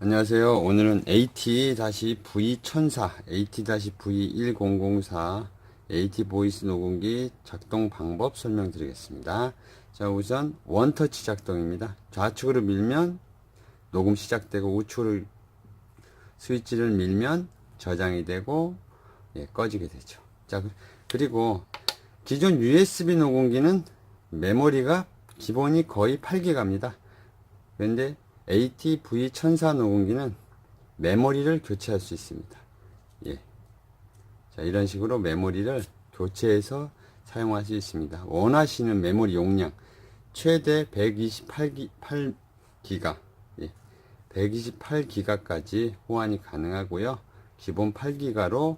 안녕하세요. 오늘은 AT-V1004, AT-V1004 AT 보이스 녹음기 작동 방법 설명드리겠습니다. 자, 우선 원터치 작동입니다. 좌측으로 밀면 녹음 시작되고 우측으로 스위치를 밀면 저장이 되고 예, 꺼지게 되죠. 자, 그- 그리고 기존 USB 녹음기는 메모리가 기본이 거의 8기가입니다. 그런데 AT-V1004 녹음기는 메모리를 교체할 수 있습니다. 예. 자, 이런 식으로 메모리를 교체해서 사용할 수 있습니다. 원하시는 메모리 용량 최대 128기가 예. 128기가까지 호환이 가능하고요. 기본 8기가로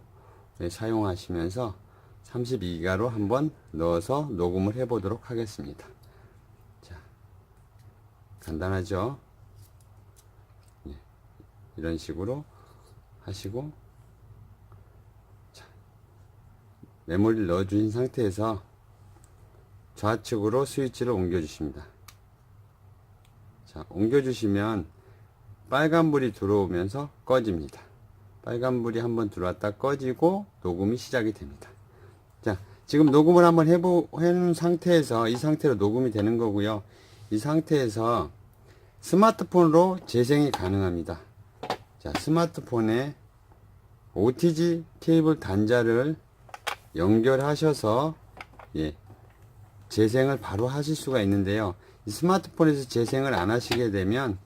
예, 사용하시면서 32기가로 한번 넣어서 녹음을 해 보도록 하겠습니다. 자, 간단하죠? 예, 이런 식으로 하시고 자, 메모리를 넣어 주신 상태에서 좌측으로 스위치를 옮겨 주십니다. 자, 옮겨 주시면 빨간불이 들어오면서 꺼집니다. 빨간불이 한번 들어왔다 꺼지고 녹음이 시작이 됩니다. 자, 지금 녹음을 한번 해보, 해놓은 상태에서 이 상태로 녹음이 되는 거고요. 이 상태에서 스마트폰으로 재생이 가능합니다. 자, 스마트폰에 OTG 케이블 단자를 연결하셔서 예, 재생을 바로 하실 수가 있는데요. 이 스마트폰에서 재생을 안 하시게 되면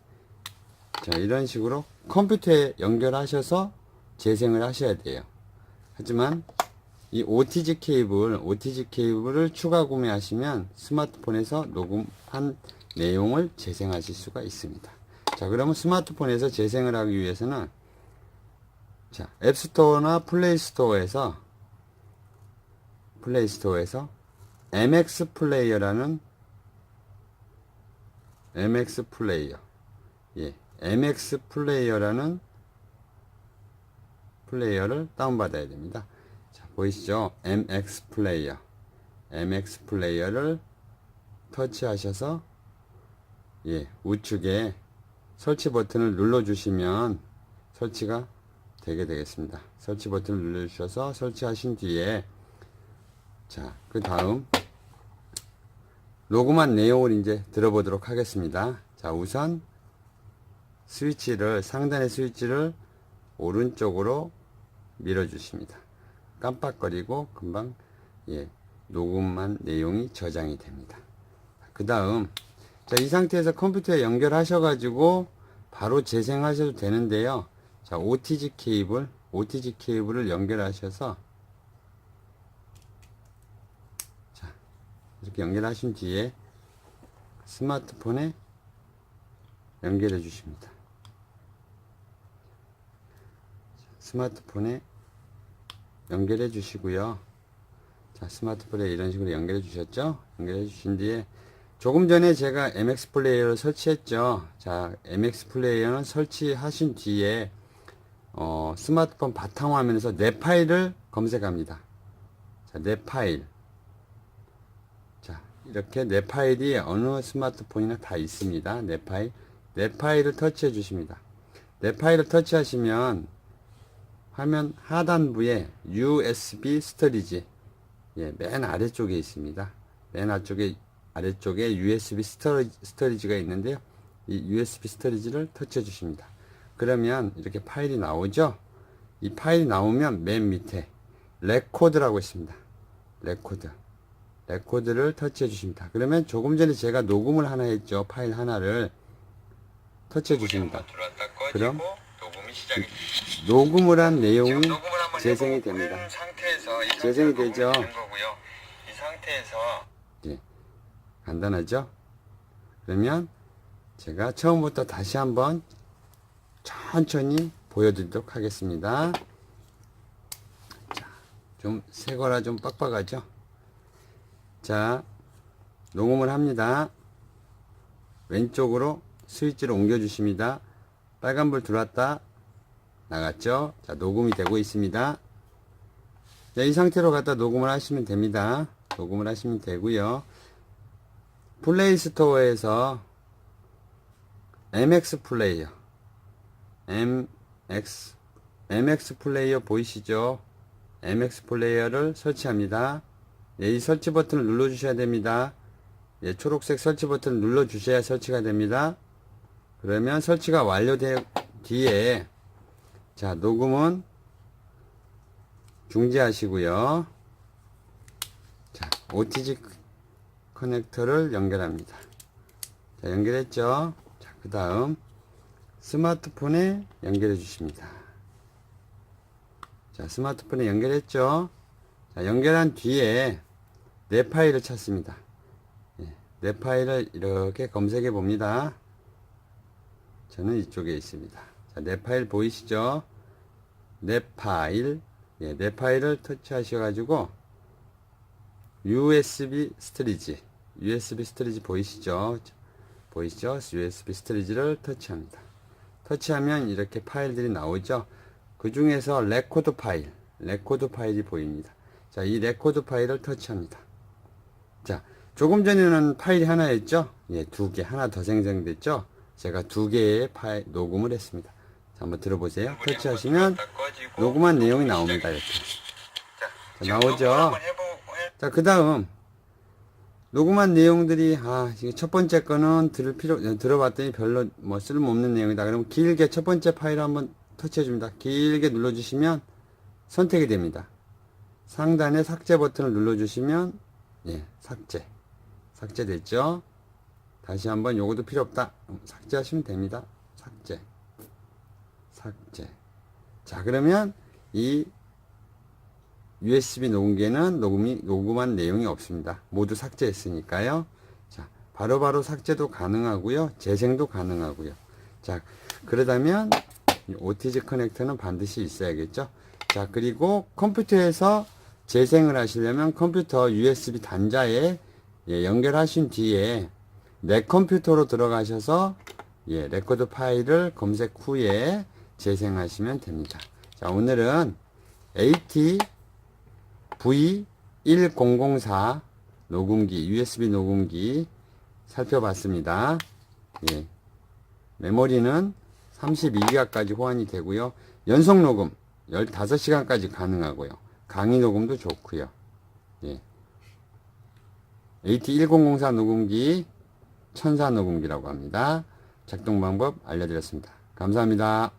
자, 이런 식으로 컴퓨터에 연결하셔서 재생을 하셔야 돼요. 하지만 이 OTG 케이블, OTG 케이블을 추가 구매하시면 스마트폰에서 녹음한 내용을 재생하실 수가 있습니다. 자, 그러면 스마트폰에서 재생을 하기 위해서는 자, 앱스토어나 플레이스토어에서 플레이스토어에서 MX 플레이어라는 MX 플레이어 예, MX 플레이어라는 플레이어를 다운받아야 됩니다. 자, 보이시죠? MX 플레이어. MX 플레이어를 터치하셔서 예, 우측에 설치 버튼을 눌러 주시면 설치가 되게 되겠습니다. 설치 버튼을 눌러 주셔서 설치하신 뒤에 자, 그 다음 녹음한 내용을 이제 들어보도록 하겠습니다. 자, 우선 스위치를 상단의 스위치를 오른쪽으로 밀어 주십니다. 깜빡거리고 금방 예, 녹음한 내용이 저장이 됩니다. 그 다음 자, 이 상태에서 컴퓨터에 연결하셔 가지고 바로 재생하셔도 되는데요. 자, OTG 케이블, OTG 케이블을 연결하셔서 자, 이렇게 연결하신 뒤에 스마트폰에 연결해 주십니다. 스마트폰에 연결해 주시고요. 자, 스마트폰에 이런 식으로 연결해 주셨죠? 연결해 주신 뒤에 조금 전에 제가 MX 플레이어를 설치했죠. 자, MX 플레이어는 설치하신 뒤에 어, 스마트폰 바탕화면에서 내 파일을 검색합니다. 자, 내 파일. 자, 이렇게 내 파일이 어느 스마트폰이나 다 있습니다. 내 파일. 내 파일을 터치해 주십니다. 내 파일을 터치하시면 화면 하단부에 USB 스토리지 예, 맨 아래쪽에 있습니다. 맨 아래쪽에 아래쪽에 USB 스토리지, 스토리지가 있는데요. 이 USB 스토리지를 터치해 주십니다. 그러면 이렇게 파일이 나오죠? 이 파일이 나오면 맨 밑에 레코드라고 있습니다. 레코드. 레코드를 터치해 주십니다. 그러면 조금 전에 제가 녹음을 하나 했죠. 파일 하나를 터치해 주십니다. 그럼 녹음을 한 내용이 재생이 됩니다. 재생이 되죠. 이 상태에서 예. 간단하죠? 그러면 제가 처음부터 다시 한번 천천히 보여드리도록 하겠습니다. 자, 좀 새거라 좀 빡빡하죠? 자, 녹음을 합니다. 왼쪽으로 스위치를 옮겨 주십니다. 빨간불 들어왔다. 나갔죠? 자, 녹음이 되고 있습니다. 자, 이 상태로 갖다 녹음을 하시면 됩니다. 녹음을 하시면 되고요. 플레이 스토어에서 MX 플레이어 MX MX 플레이어 보이시죠? MX 플레이어를 설치합니다. 예, 이 설치 버튼을 눌러 주셔야 됩니다. 예, 초록색 설치 버튼을 눌러 주셔야 설치가 됩니다. 그러면 설치가 완료된 뒤에 자, 녹음은 중지하시고요. 자, OTG 커넥터를 연결합니다. 자, 연결했죠? 자, 그 다음 스마트폰에 연결해 주십니다. 자, 스마트폰에 연결했죠? 자, 연결한 뒤에 내 파일을 찾습니다. 예, 내 파일을 이렇게 검색해 봅니다. 저는 이쪽에 있습니다. 자, 내 파일 보이시죠? 내 파일, 예, 내 파일을 터치하셔가지고 USB 스토리지, USB 스토리지 보이시죠? 보이시죠? USB 스토리지를 터치합니다. 터치하면 이렇게 파일들이 나오죠? 그 중에서 레코드 파일, 레코드 파일이 보입니다. 자, 이 레코드 파일을 터치합니다. 자, 조금 전에는 파일이 하나였죠? 예, 두 개, 하나 더 생성됐죠? 제가 두 개의 파일 녹음을 했습니다. 자, 한번 들어보세요. 터치하시면 녹음한 내용이 나옵니다. 이렇게. 자, 나오죠? 자, 그 다음, 녹음한 내용들이, 아, 이게 첫 번째 거는 들을 필요, 들어봤더니 별로 뭐 쓸모없는 내용이다. 그러면 길게 첫 번째 파일을 한번 터치해 줍니다. 길게 눌러 주시면 선택이 됩니다. 상단에 삭제 버튼을 눌러 주시면, 예, 삭제. 삭제 됐죠? 다시 한번 요것도 필요 없다. 음, 삭제하시면 됩니다. 삭제. 삭제. 자, 그러면 이 USB 녹음기에는 녹음이, 녹음한 내용이 없습니다. 모두 삭제했으니까요. 자, 바로바로 삭제도 가능하고요. 재생도 가능하고요. 자, 그러다면 이 OTG 커넥터는 반드시 있어야겠죠. 자, 그리고 컴퓨터에서 재생을 하시려면 컴퓨터 USB 단자에 예, 연결하신 뒤에 내 컴퓨터로 들어가셔서 예, 레코드 파일을 검색 후에 재생하시면 됩니다. 자, 오늘은 AT V1004 녹음기, USB 녹음기 살펴봤습니다. 예. 메모리는 32기가까지 호환이 되고요. 연속 녹음 15시간까지 가능하고요. 강의 녹음도 좋고요. 예. AT1004 녹음기 천사 녹음기라고 합니다. 작동 방법 알려드렸습니다. 감사합니다.